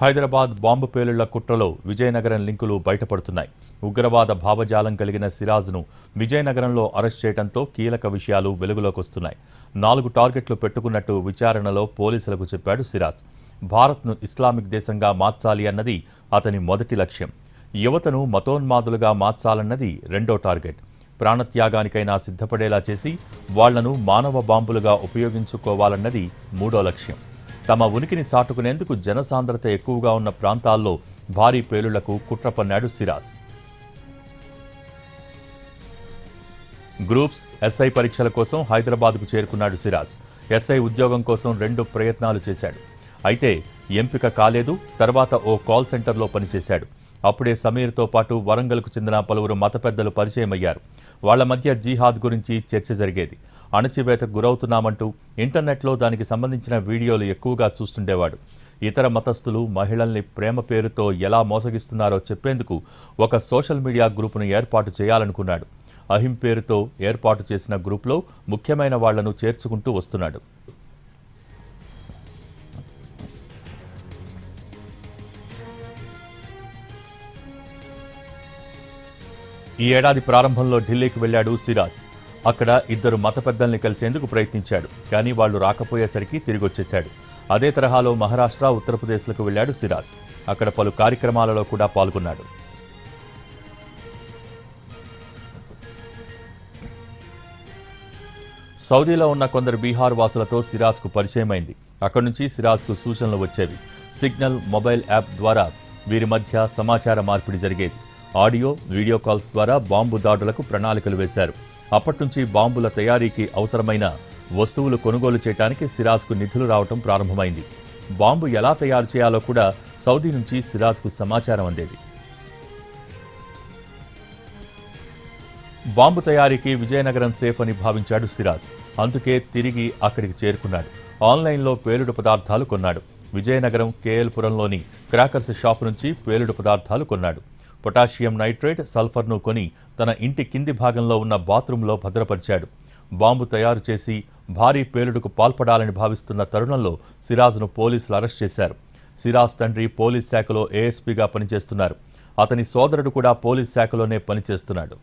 Hyderabad bomb పేలుళ్ళ కుట్రలో విజయనగరం లింకులు బయటపడుతున్నాయి. ఉగ్రవాద భావజాలం కలిగిన సిరాజ్ను విజయనగరంలో అరెస్ట్ చేయడంతో కీలక విషయాలు వెలుగులోకి వస్తున్నాయి నాలుగు టార్గెట్లు పెట్టుకున్నట్టు విచారణలో పోలీసులకు చెప్పాడు సిరాజ్. భారత్ను ఇస్లామిక్ దేశంగా మార్చాలి అన్నది అతని మొదటి లక్ష్యం. యువతను మతోన్మాదులుగా మార్చాలన్నది రెండో టార్గెట్. ప్రాణత్యాగానికైనా సిద్ధపడేలా చేసి వాళ్ళను మానవ బాంబులుగా ఉపయోగించుకోవాలన్నది మూడో లక్ష్యం. తమ ఉనికిని చాటుకునేందుకు జనసాంద్రత ఎక్కువగా ఉన్న ప్రాంతాల్లో భారీ పేలుళ్ళకు కుట్ర పన్నాడు సిరాజ్. గ్రూప్స్ ఎస్ఐ పరీక్షల కోసం హైదరాబాద్కు చేరుకున్నాడు సిరాజ్. ఎస్ఐ ఉద్యోగం కోసం రెండు ప్రయత్నాలు చేశాడు. అయితే ఎంపిక కాలేదు తర్వాత ఓ కాల్ సెంటర్లో పనిచేశాడు. అప్పుడే సమీర్తో పాటు వరంగల్కు చెందిన పలువురు మత పెద్దలు పరిచయమయ్యారు. వాళ్ళ మధ్య జీహాద్ గురించి చర్చ జరిగేది. అణచివేతకు గురవుతున్నామంటూ ఇంటర్నెట్లో దానికి సంబంధించిన వీడియోలు ఎక్కువగా చూస్తుండేవాడు. ఇతర మతస్థులు మహిళల్ని ప్రేమ పేరుతో ఎలా మోసగిస్తున్నారో చెప్పేందుకు ఒక సోషల్ మీడియా గ్రూపును ఏర్పాటు చేయాలనుకున్నాడు. అహిం పేరుతో ఏర్పాటు చేసిన గ్రూప్లో ముఖ్యమైన వాళ్ళను చేర్చుకుంటూ వస్తున్నాడు. ఈ ఏడాది ప్రారంభంలో ఢిల్లీకి వెళ్ళాడు సిరాజ్. అక్కడ ఇద్దరు మత పెద్దల్ని కలిసేందుకు ప్రయత్నించాడు. కానీ వాళ్ళు రాకపోయేసరికి తిరిగొచ్చేశాడు. అదే తరహాలో మహారాష్ట్ర ఉత్తరప్రదేశ్లకు వెళ్ళాడు సిరాజ్. అక్కడ పలు కార్యక్రమాలలో కూడా పాల్గొన్నాడు. సౌదీలో ఉన్న కొందరు బీహార్ వాసులతో సిరాజ్కు పరిచయమైంది. అక్కడి నుంచి సిరాజ్కు సూచనలు వచ్చేవి. సిగ్నల్ మొబైల్ యాప్ ద్వారా వీరి మధ్య సమాచార మార్పిడి జరిగేది. ఆడియో వీడియో కాల్స్ ద్వారా బాంబు దాడులకు ప్రణాళికలు వేశారు. అప్పటి నుంచి బాంబుల తయారీకి అవసరమైన వస్తువులు కొనుగోలు చేయడానికి సిరాజ్కు నిధులు రావటం ప్రారంభమైంది. బాంబు ఎలా తయారు చేయాలో కూడా సౌదీ నుంచి సిరాజ్కు సమాచారం అందేది. బాంబు తయారీకి విజయనగరం సేఫ్ అని భావించాడు సిరాజ్. అందుకే తిరిగి అక్కడికి చేరుకున్నాడు. ఆన్లైన్లో పేలుడు పదార్థాలు కొన్నాడు. విజయనగరం కేఎల్పురంలోని క్రాకర్స్ షాప్ నుంచి పేలుడు పదార్థాలు కొన్నాడు. పొటాషియం నైట్రేట్ సల్ఫర్ను కొని తన ఇంటి కింది భాగంలో ఉన్న బాత్రూంలో భద్రపరిచాడు. బాంబు తయారు చేసి భారీ పేలుడుకు పాల్పడాలని భావిస్తున్న తరుణంలో సిరాజ్ను పోలీసులు అరెస్ట్ చేశారు. సిరాజ్ తండ్రి పోలీస్ శాఖలో ఏఎస్పీగా పనిచేస్తున్నారు. అతని సోదరుడు కూడా పోలీస్ శాఖలోనే పనిచేస్తున్నాడు.